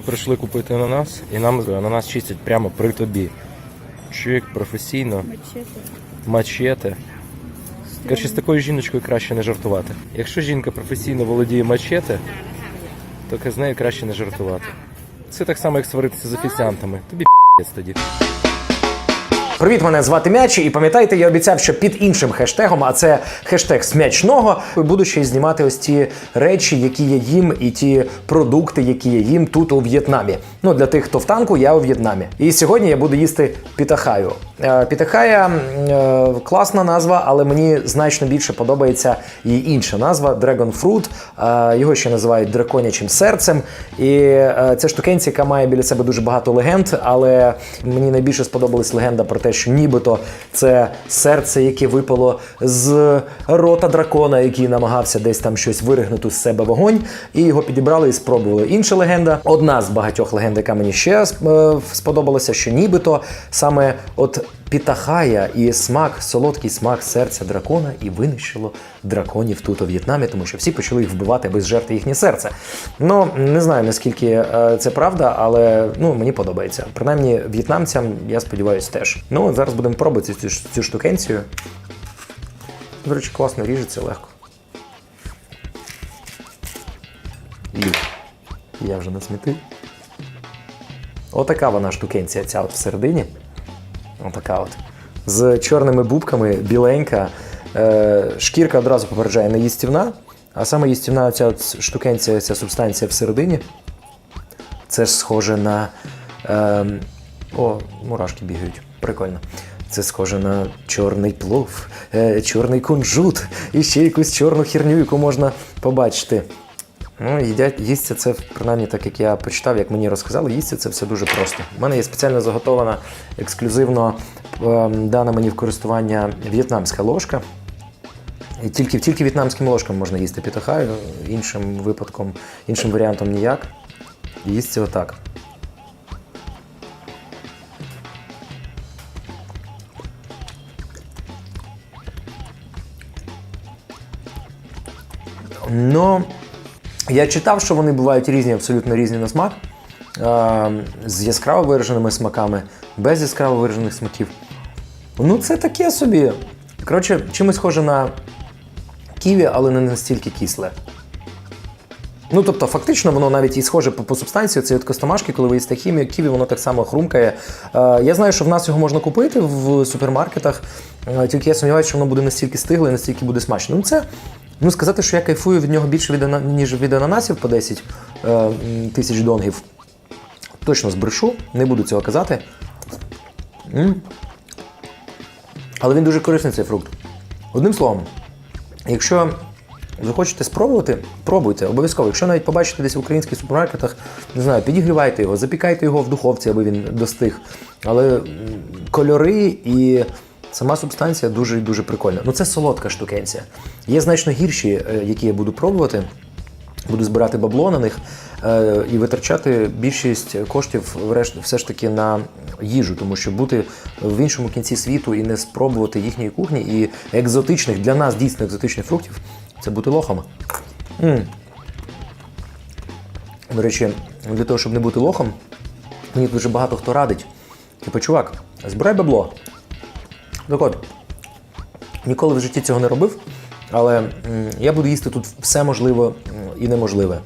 Ми прийшли купити ананас, і нам ананас чистять прямо при тобі. Чик, професійно, Мачете. мачете. Коротше, з такою жіночкою краще не жартувати. Якщо жінка професійно володіє мачете, то з нею краще не жартувати. Це так само, як сваритися з офіціантами. Тобі п'єць тоді. Привіт, мене звати М'ячі, і пам'ятаєте, я обіцяв, що під іншим хештегом, а це хештег смячного, буду ще й знімати ось ті речі, які я їм, і ті продукти, які я їм тут у В'єтнамі. Ну для тих, хто в танку, я у В'єтнамі. І сьогодні я буду їсти пітахаю. Е, Пітахая е, класна назва, але мені значно більше подобається її інша назва Dragon Fruit. Е, Його ще називають драконячим серцем. І це штукенці, яка має біля себе дуже багато легенд, але мені найбільше сподобалась легенда про те, що нібито це серце, яке випало з рота дракона, який намагався десь там щось виригнути з себе вогонь, і його підібрали і спробували. Інша легенда, одна з багатьох легенд, яка мені ще сподобалася, що нібито саме от Пітахая і смак, солодкий смак серця дракона і винищило драконів тут у В'єтнамі, тому що всі почали їх вбивати, аби зжерти їхнє серце. Ну не знаю наскільки е, це правда, але ну мені подобається. Принаймні в'єтнамцям, я сподіваюся, теж. Ну зараз будемо пробувати цю, цю штукенцію. До речі, класно ріжеться легко. Я вже насмітив. Отака вона штукенція, ця от всередині. Отака от. З чорними бубками, біленька. Е, шкірка одразу попереджає не їстівна, а саме їстівна ця штукенція, ця субстанція всередині. Це ж схоже на. Е, о, мурашки бігають. Прикольно. Це схоже на чорний плов, е, чорний кунжут і ще якусь чорну херню, яку можна побачити. Ну, їдять, їсться це, принаймні, так як я почитав, як мені розказали, їсться це все дуже просто. У мене є спеціально заготована ексклюзивно е, дана мені в користування в'єтнамська ложка. І тільки, тільки в'єтнамським ложком можна їсти пітахаю, іншим випадком, іншим варіантом ніяк. Їсться отак. Ну, я читав, що вони бувають різні, абсолютно різні на смак. Е, з яскраво вираженими смаками, без яскраво виражених смаків. Ну, це таке собі. Коротше, чимось схоже на ківі, але не настільки кисле. Ну, тобто, фактично, воно навіть і схоже по, по субстанції, це від костомашки, коли ви їсте хімію, ківі, воно так само хрумкає. Е, я знаю, що в нас його можна купити в супермаркетах, е, тільки я сумніваюся, що воно буде настільки стигле і настільки буде смачно. Ну, це, ну, сказати, що я кайфую від нього більше від, ніж від ананасів по 10 е, тисяч донгів. Точно збрешу, не буду цього казати. Але він дуже корисний цей фрукт. Одним словом, якщо захочете спробувати, пробуйте обов'язково. Якщо навіть побачите десь в українських супермаркетах, не знаю, підігрівайте його, запікайте його в духовці, аби він достиг. Але кольори і сама субстанція дуже і дуже прикольна. Ну це солодка штукенція. Є значно гірші, е, які я буду пробувати. Буду збирати бабло на них е, і витрачати більшість коштів врешті все ж таки на їжу, тому що бути в іншому кінці світу і не спробувати їхньої кухні і екзотичних для нас дійсно екзотичних фруктів це бути лохом. м До речі, для того, щоб не бути лохом, мені дуже багато хто радить. Типу, чувак, збирай бабло. Так от, Ніколи в житті цього не робив, але я буду їсти тут все можливе і неможливе.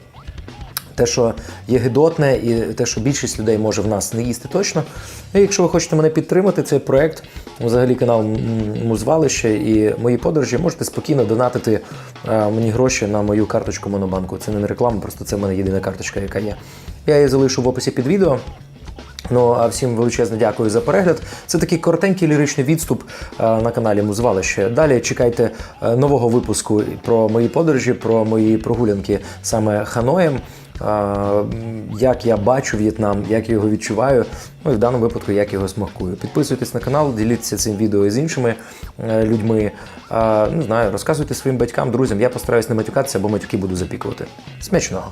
Те, що є гидотне, і те, що більшість людей може в нас не їсти точно. І якщо ви хочете мене підтримати, цей проект, взагалі канал Музвалище і мої подорожі, можете спокійно донатити е, мені гроші на мою карточку Монобанку. Це не реклама, просто це в мене єдина карточка, яка є. Я її залишу в описі під відео. Ну а всім величезне дякую за перегляд. Це такий коротенький ліричний відступ е, на каналі Музвалище. Далі чекайте е, нового випуску про мої подорожі, про мої прогулянки саме Ханоєм. е, Як я бачу В'єтнам, як його відчуваю, ну і в даному випадку як його смакую. Підписуйтесь на канал, діліться цим відео з іншими людьми. Не знаю, розказуйте своїм батькам, друзям. Я постараюсь не матюкатися, бо матюки буду запікувати. Смачного!